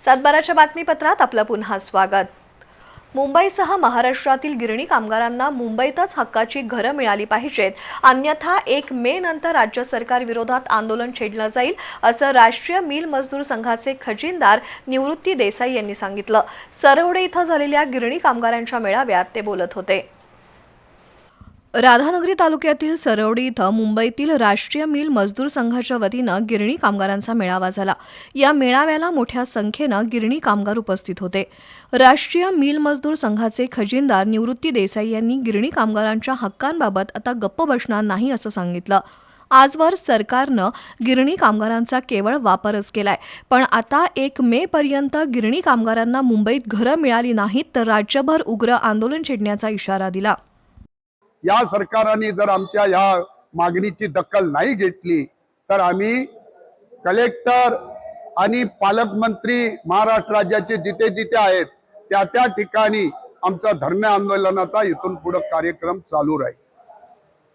सातबाराच्या बातमीपत्रात आपलं पुन्हा स्वागत. मुंबईसह महाराष्ट्रातील गिरणी कामगारांना मुंबईतच हक्काची घरं मिळाली पाहिजेत. अन्यथा एक मे नंतर राज्य सरकार विरोधात आंदोलन छेडलं जाईल असं राष्ट्रीय मिल मजदूर संघाचे खजिनदार निवृत्ती देसाई यांनी सांगितलं. सरवडे इथं झालेल्या गिरणी कामगारांच्या मेळाव्यात ते बोलत होते. राधानगरी तालुक्यातील सरवडी इथं मुंबईतील राष्ट्रीय मिल मजदूर संघाच्या वतीनं गिरणी कामगारांचा मेळावा झाला. या मेळाव्याला मोठ्या संख्येनं गिरणी कामगार उपस्थित होते. राष्ट्रीय मिल मजदूर संघाचे खजिनदार निवृत्ती देसाई यांनी गिरणी कामगारांच्या हक्कांबाबत आता गप्प बसणार नाही असं सांगितलं. आजवर सरकारनं गिरणी कामगारांचा केवळ वापरच केलाय. पण आता एक मे पर्यंत गिरणी कामगारांना मुंबईत घरं मिळाली नाहीत तर राज्यभर उग्र आंदोलन छेडण्याचा इशारा दिला. या सरकारने जर आमच्या ह्या मागणीची दखल नाही घेतली तर आम्ही कलेक्टर आणि पालकमंत्री महाराष्ट्र राज्याचे जिथे जिथे आहेत त्या त्या ठिकाणी आमचा धरणे आंदोलनाचा इथून पुढे कार्यक्रम चालू राहील.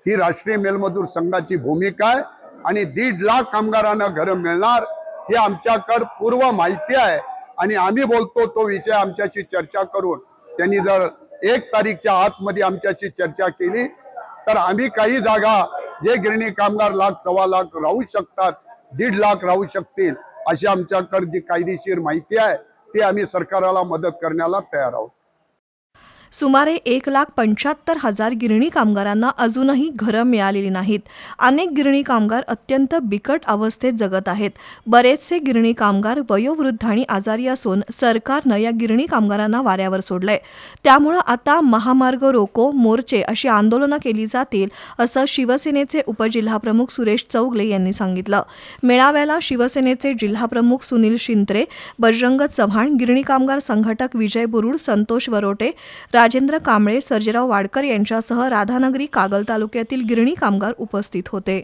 ही राष्ट्रीय मेलमजूर संघाची भूमिका आहे आणि दीड लाख कामगारांना घरं मिळणार हे आमच्याकडे पूर्व माहिती आहे. आणि आम्ही बोलतो तो विषय आमच्याशी चर्चा करून त्यांनी जर एक तारीखच्या आतमध्ये आमच्याशी चर्चा केली. तर आम्ही काही जागा जे गिरणी कामगार लाख सव्वा लाख राहू शकतात दीड लाख राहू शकतील अशी आमच्याकडे जी कायदेशीर माहिती आहे. ती आम्ही सरकाराला मदत करण्याला तयार आहोत. सुमारे एक लाख पंच्याहत्तर हजार गिरणी कामगारांना अजूनही घरं मिळालेली नाहीत. अनेक गिरणी कामगार अत्यंत बिकट अवस्थेत जगत आहेत. बरेचसे गिरणी कामगार वयोवृद्ध आणि आजारी असून सरकारनं या गिरणी कामगारांना वाऱ्यावर सोडलंय. त्यामुळं आता महामार्ग रोको मोर्चे अशी आंदोलनं केली जातील असं शिवसेनेचे उपजिल्हाप्रमुख सुरेश चौगले यांनी सांगितलं. मेळाव्याला शिवसेनेचे जिल्हाप्रमुख सुनील शिंत्रे बजरंग चव्हाण गिरणी कामगार संघटक विजय बुरुड संतोष वरोटे राजेंद्र कांबळे सर्जेराव वाडकर यांच्यासह राधानगरी कागल तालुक्यातील गिरणी कामगार उपस्थित होते.